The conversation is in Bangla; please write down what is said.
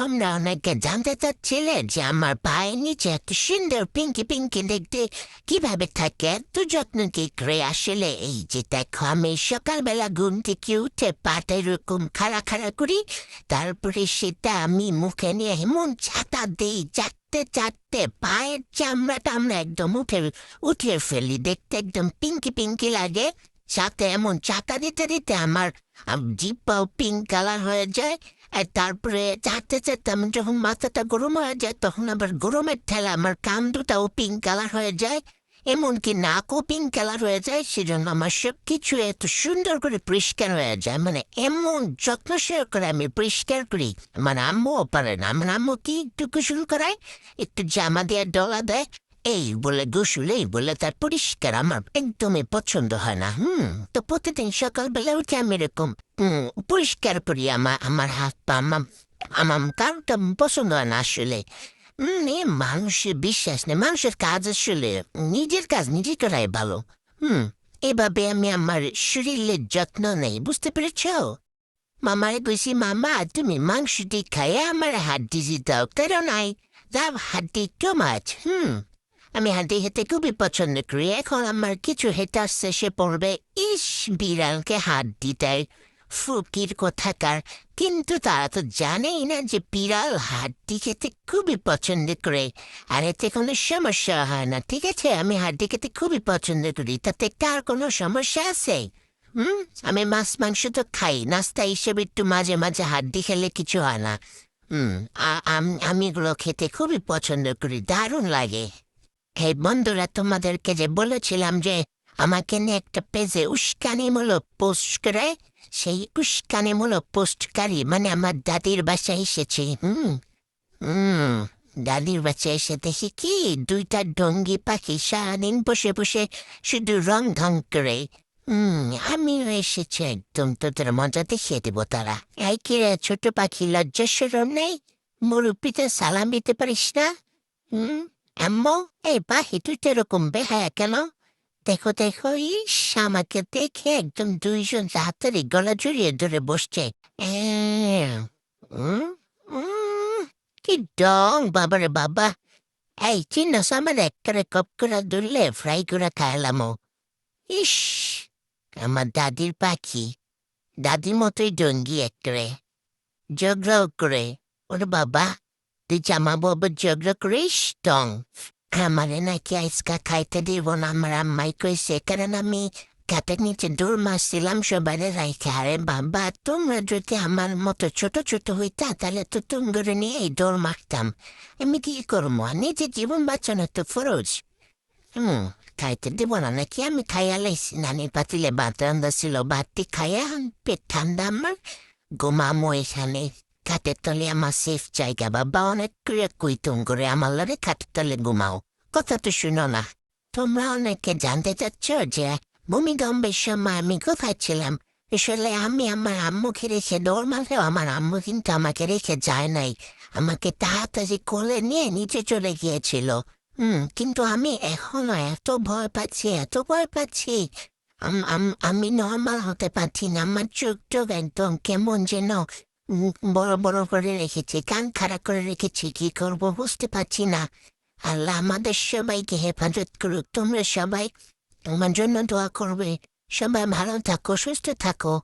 তোমরা অনেকে জানতে চাচ্ছিলে যে আমার পায়ের নিচে এত সুন্দর পিঙ্কি পিঙ্কি দেখতে কীভাবে থাকে এত যত্ন কি করে আসলে এই যে দেখো আমি সকালবেলা ঘুম থেকে উঠে পাটা এরকম খাড়া খাড়া করি তারপরে সেটা আমি মুখে নিয়ে এমন ছাতা দিই চাটতে চাটতে পায়ের চামড়া টামড়া একদম উঠে উঠিয়ে ফেলি দেখতে একদম পিঙ্কি পিঙ্কি লাগে সাথে এমন চাকা দিতে দিতে আমার জিপাও পিঙ্ক কালার হয়ে যায়। আর তারপরে চাটতে চাটতে আমি যখন মাথাটা গরম হয়ে যায়, তখন আবার গরমের ঠেলা আমার কান দুটাও পিঙ্ক কালার হয়ে যায়। এমনকি নাকও পিঙ্ক কালার হয়ে যায়, সেজন্য আমার সব কিছু এত সুন্দর করে পরিষ্কার হয়ে যায়। মানে এমন যত্ন করে আমি পরিষ্কার করি। মানে আম্মুও পারে না। আমার আম্মু কি একটু গোসল করায়? একটু জামা দিয়ে ডলা দেয়। এই বলে গোসল, এই বলে তার পরিষ্কার আমার একদমই পছন্দ হয় না, হুম, তো প্রতিদিন সকালবেলা উঠে আমি এরকম পরিষ্কার করি আমার আমার হাত পা আমার আমার কারোটা পছন্দ হয় না আসলে। মানুষের বিশ্বাস নেই, মানুষের কাজ আসলে নিজের কাজ নিজে করাই ভালো, হুম, এভাবে আমি আমার শরীরের যত্ন নেই, বুঝতে পেরেছ? মামারে কইছি, মামা, তুমি মাংসটি খাই আমার হাড্ডি দাও কারণ নাই? দাও হাড্ডি টু মাছ, হুম। আমি হাড্ডি খেতে খুবই পছন্দ করি। এখন আমার কিছু হেতে আসছে, সে পড়বে, ইস, বিড়ালকে হাড্ডি দেয় ফুকির কোথাকার। কিন্তু তারা তো জানেই না যে বিড়াল হাড্ডি খেতে খুবই পছন্দ করে। আর এতে কোনো সমস্যা হয় না, ঠিক আছে? আমি হাড্ডি খেতে খুবই পছন্দ করি, তাতে কার কোনো সমস্যা আছে? হুম, আমি মাছ মাংস তো খাই, নাস্তা হিসেবে একটু মাঝে মাঝে হাড্ডি খেলে কিছু হয় না। হুম আমি এগুলো খেতে খুবই পছন্দ করি, দারুণ লাগে। এই বন্ধুরা তোমাদেরকে যে বলেছিলাম যে আমাকে নিয়ে একটা পেজে উস্কানিমূলক পোস্ট করে, সেই উস্কানিমূলক পোস্টকারী মানে আমার দাদির বাসায় এসেছি। হুম হুম, দাদির বাসায় এসে দেখি কি, দুইটা ডঙ্গি পাখি সারাদিন বসে বসে শুধু রং ঢং করে। হুম, আমিও এসেছি একদম, তোদের মজা দেখিয়ে দেবো তারা। এই কি রে, ছোট পাখি লজ্জা সরম নেই? মুরব্বিতে সালাম দিতে পারিস না? হুম? আম্মু এই তো এরকম বেহায়া কেন দেখো দেখো ইস আমাকে দেখে একদম দুইজন তাড়াতাড়ি গলা জড়িয়ে ধরে বসছে কি ডং বাবারে বাবা এই চিন্নাস আমার একবারে কপ করে ধরলে ফ্রাই করে খাইলামও ইস আমার দাদির পাখি দাদির মতোই ডঙ্গি একবারে ঝগড়াও করে ওরে বাবা ঝগড়া করিস টং আমারে নাকি আইসকা খাইতে দিব না আমার আম্মাই কইছে কারণ আমি গাতের নিচে দৌড় মারছিলাম সবারে রাইখে আরে বাবা তোমরা যদি আমার মতো ছোট ছোট হইতা তাহলে তো তুমগরে নিয়ে এই দৌড় মারতাম আমি কি করব নিজের জীবন বাঁচানো তো ফরজ হুম খাইতে দিব না নাকি আমি খাইয়া লাইছি নানির পাতিলে ভাত রান্দা ছিল ভাতটি খাইয়া পেট ঠান্ডা আমার ঘুমামো এখানে খাটের তলে আমার সেফ জায়গা বাবা অনেক করে কইতুম করে আমার লড়ে তলে ঘুমাও কথা তো শুনো না তোমরা অনেকে জানতে চাচ্ছ যে ভূমিকম্পের সময় আমি কোথায় ছিলাম আসলে আমি আমার আম্মুকে রেখে দৌড় মারলেও আমার আম্মু কিন্তু আমাকে রেখে যায় নাই আমাকে তাড়াতাড়ি কোলে নিয়ে নিচে চলে গিয়েছিল হুম কিন্তু আমি এখনও এত ভয় পাচ্ছি, এত ভয় পাচ্ছি। আম- নর্মাল হতে পারছি না, আমার চোখ টোক একদম কেমন যেন বড় বড় করে রেখেছি কান খারাপ করে রেখেছি কি করব বুঝতে পারছি না আল্লাহ আমাদের সবাইকে হেফাজত করুক তোমরা সবাই তোমার জন্য দোয়া করবে সবাই ভালো থাকো সুস্থ থাকো